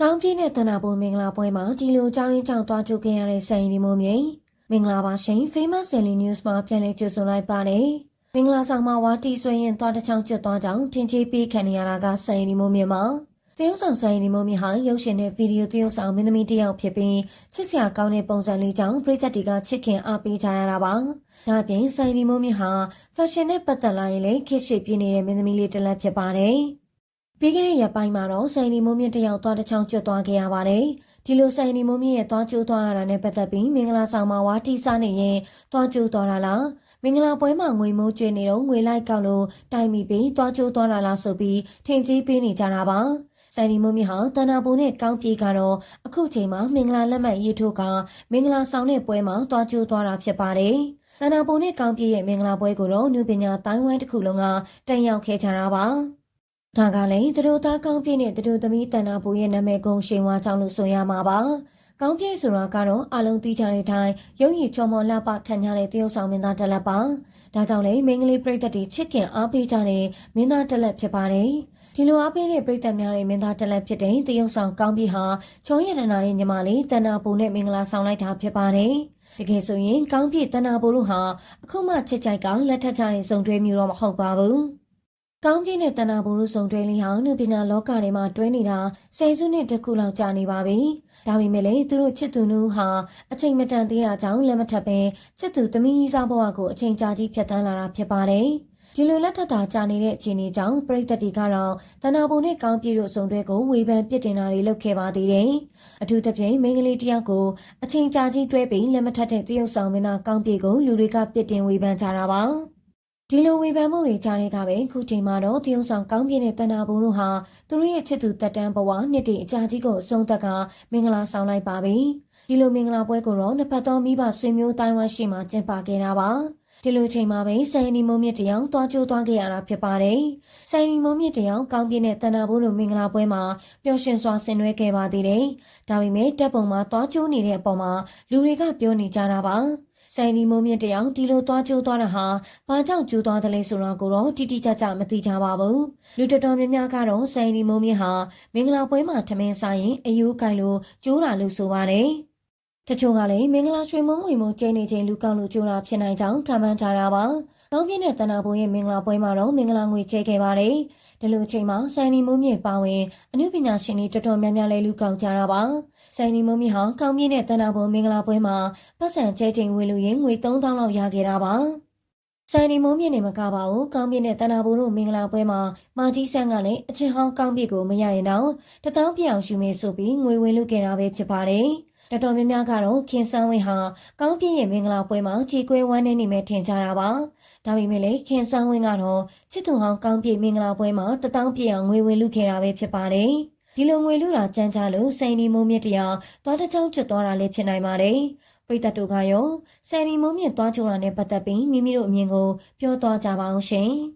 ကောင်းပြည့်တဲ့တနာပူမင်္ဂလာပွဲမှာဒီလိုအကြောင်းရင်းကြောင့်တွားကြုခဲ့ရတဲ့ဆိုင်ဒီမိုးမြိန်မင်္ဂလာပါရှင် Famous Daily News မှာပြန်လည်ကြိုဆိုလိုက်ပါတယ်မင်္ဂလာဆောင်မှာဝါတီဆွေရင်တွားတစ်ချောင်းကျွတ်သွားကြောင်းထင်ကြီးပေးခံနေရတာကဆိုင်ဒီမိုးမြိုင်မှာတရုတ်ဆောင်ဆိုင်ဒီမိုးမြိုင်ဟာရုပ်ရှင်နဲ့ဗီဒီယိုတရုတ်ဆောင်မင်းသမီးတစ်ယောက်ဖြစ်ပြီးချစ်စရာကောင်းတဲ့ပုံစံလေးကြောင့်ပရိသတ်တွေကချစ်ခင်အားပေးကြရတာပါဒါအပြင်ဆိုင်ဒီမိုးမြိုင်ဟာဖက်ရှင်နဲ့ပတ်သက်လာရင်လည်းခစ်ရှိပြနေတဲ့မင်းသမီးလေးတစ်လက်ဖြစ်ပါတယ် ပြီးခဲ့တဲ့ရက်ပိုင်းမှာတော့ဆိုင်ဒီမိုးမြင့်တစ်ယောက်သွားတစ်ချောင်းကျွတ်သွားခဲ့ရပါတယ်။ဒီလိုဆိုင်ဒီမိုးမြင့်ရဲ့သွားကျိုးသွားရတာနဲ့ပတ်သက်ပြီးမင်္ဂလာဆောင်မှာဝါတီစားနေရင်သွားကျိုးသွားတာလားမင်္ဂလာပွဲမှာငွေမိုးကျွေးနေတော့ငွေလိုက်ကောက်လို့တိုင်မိပြီးသွားကျိုးသွားတာလားဆိုပြီးထင်ကြီးပေးနေကြတာပါ။ဆိုင်ဒီမိုးမြင့်ဟာတန်နာပူနဲ့ကောင်းပြေးကတော့အခုချိန်မှာမင်္ဂလာလက်မှတ်ရေးထိုးကမင်္ဂလာဆောင်တဲ့ပွဲမှာသွားကျိုးသွားတာဖြစ်ပါတယ်။တန်နာပူနဲ့ကောင်းပြေးရဲ့မင်္ဂလာပွဲကိုတော့နုပညာတိုင်းဝိုင်းတစ်ခုလုံးကတက်ရောက်ခဲ့ကြတာပါ။ ဒါကလည်းသူတို့သားကောင်းပြည့်နဲ့သူတို့သမီးတန်နာပူရဲ့နာမည်ကုန်းရှင်ဝါကြောင့်လို့ဆိုရမှာပါ။ကောင်းပြည့်ဆိုတာကတော့အလုံးသိကြတဲ့အတိုင်းရုံရည်ချော်မော်လှပခံကြတဲ့တရုတ်ဆောင်မင်းသားတစ်လက်ပါ။ဒါကြောင့်လည်းမင်္ဂလိပရိသတ်တွေချစ်ခင်အားပေးကြတဲ့မင်းသားတစ်လက်ဖြစ်ပါတယ်။ဒီလိုအားပေးတဲ့ပရိသတ်များတဲ့မင်းသားတစ်လက်ဖြစ်တဲ့တရုတ်ဆောင်ကောင်းပြည့်ဟာချုံရတနာရဲ့ညီမလေးတန်နာပူနဲ့မင်္ဂလာဆောင်လိုက်တာဖြစ်ပါတယ်။တကယ်ဆိုရင်ကောင်းပြည့်တန်နာပူတို့ဟာအခုမှချစ်ကြိုက်ကလက်ထက်ကြတဲ့စုံတွဲမျိုးတော့မဟုတ်ပါဘူး။ ကောင်းပြည့်နဲ့တဏ္ဍာဘိုလ်တို့ဆောင်တွဲလေးဟာနုပညာလောကထဲမှာတွဲနေတာဆယ်စုနှစ်တစ်ခုလောက်ကြာနေပါပြီ။ဒါပေမဲ့လည်းသူတို့ချစ်သူနှုဟာအချိန်မတန်သေးတာကြောင့်လက်မထပ်ပဲချစ်သူသမီးကြီးစားဘဝကိုအချိန်ကြာကြီးဖြတ်သန်းလာတာဖြစ်ပါတယ်။ဒီလိုလက်ထပ်တာကြာနေတဲ့အခြေအနေကြောင့်ပြည်သက်တွေကတော့တဏ္ဍာဘိုလ်နဲ့ကောင်းပြည့်တို့ဆောင်တွဲကိုဝေဖန်ပြစ်တင်တာတွေလုပ်ခဲ့ပါသေးတယ်။အထူးသဖြင့်မိန်းကလေးတစ်ယောက်ကိုအချိန်ကြာကြီးတွဲပြီးလက်မထပ်တဲ့တရုတ်ဆောင်မင်းသားကောင်းပြည့်ကိုလူတွေကပြစ်တင်ဝေဖန်ကြတာပါ။ ဒီလိုဝေဖန်မှုတွေကြားတဲ့ကပဲခုချိန်မှာတော့တရုတ်ဆောင်ကောင်းပြည့်တဲ့တန်တာဘုံတို့ဟာသူတို့ရဲ့ချစ်သူတက်တန်းဘဝနှစ်တည်အကြာကြီးကိုအဆုံးသက်ကမင်္ဂလာဆောင်လိုက်ပါပြီ။ဒီလိုမင်္ဂလာပွဲကိုတော့နှစ်ဖက်သောမိဘဆွေမျိုးတိုင်းဝမ်ရှိမှကျင်းပခဲ့တာပါ။ဒီလိုချိန်မှာပဲစိုင်းနီမုံမြင့်တယောက်တွားကြိုးသွားခဲ့ရတာဖြစ်ပါတယ်။စိုင်းနီမုံမြင့်တယောက်ကောင်းပြည့်တဲ့တန်တာဘုံတို့မင်္ဂလာပွဲမှာပျော်ရွှင်စွာဆင်နွှဲခဲ့ပါသေးတယ်။ဒါပေမဲ့တပ်ပုံမှာတွားကြိုးနေတဲ့အပေါ်မှာလူတွေကပြောနေကြတာပါ။ ဆိုင်ဒီမိုးမြင့်တယောက်ဒီလိုသွားကျိုးသွားတာဟာဘာကြောင့်ကျိုးသွားတယ်လဲဆိုတာကိုတော့တိတိကျကျမသိကြပါဘူးလူတော်တော်များများကတော့ဆိုင်ဒီမိုးမြင့်ဟာမင်္ဂလာပွဲမှာထမင်းစားရင်အယိုးကိုင်လို့ကျိုးတာလို့ဆိုပါတယ်တချို့ကလည်းမင်္ဂလာရွှေမုံငွေမုံကျင်းနေချိန်လူကောက်လို့ကျိုးတာဖြစ်နိုင်ကြောင်းခံမှန်းကြတာပါတောင်းပြင်းတဲ့တဏ္ဍာဘုံရဲ့မင်္ဂလာပွဲမှာတော့မင်္ဂလာငွေကျဲခဲ့ပါတယ်ဒီလိုအချိန်မှာဆိုင်ဒီမိုးမြင့်ပါဝင်အနုပညာရှင်တွေတော်တော်များများလည်းလူကောက်ကြတာပါ ဆိုင်ဒီမုံမီဟာကောင်းပြင်းတဲ့တန်တာဘုံမင်္ဂလာပွဲမှာပတ်စံကျဲချိန်ဝေလူရင်ငွေ3000လောက်ရခဲ့တာပါဆိုင်ဒီမုံမြင့်နေမကပါဘူးကောင်းပြင်းတဲ့တန်တာဘုံတို့မင်္ဂလာပွဲမှာမာကြီးဆန်းကလည်းအချင်းဟောင်းကောင်းပြည့်ကိုမရရင်တော့တထောင်ပြောင်ယူမယ်ဆိုပြီးငွေဝင်လူခဲ့တာပဲဖြစ်ပါတယ်တော်တော်များများကတော့ခင်ဆန်းဝင်းဟာကောင်းပြည့်ရဲ့မင်္ဂလာပွဲမှာကြေကွဲဝမ်းနေနေမဲ့ထင်ကြတာပါဒါပေမဲ့လည်းခင်ဆန်းဝင်းကတော့ချစ်သူဟောင်းကောင်းပြည့်မင်္ဂလာပွဲမှာတထောင်ပြောင်ငွေဝင်လူခဲ့တာပဲဖြစ်ပါတယ် ဒီလိုငွေလူတာကြမ်းကြလို့စိန်ဒီမိုးမြင့်တရားသွားတစ်ချောင်းကျွတ်သွားတာလည်းဖြစ်နိုင်ပါတယ်။ပရိသတ်တို့ကရောစိန်ဒီမိုးမြင့်သွားကြတာနဲ့ပတ်သက်ပြီးမိမိတို့အမြင်ကိုပြောသွားကြပါအောင်ရှင်။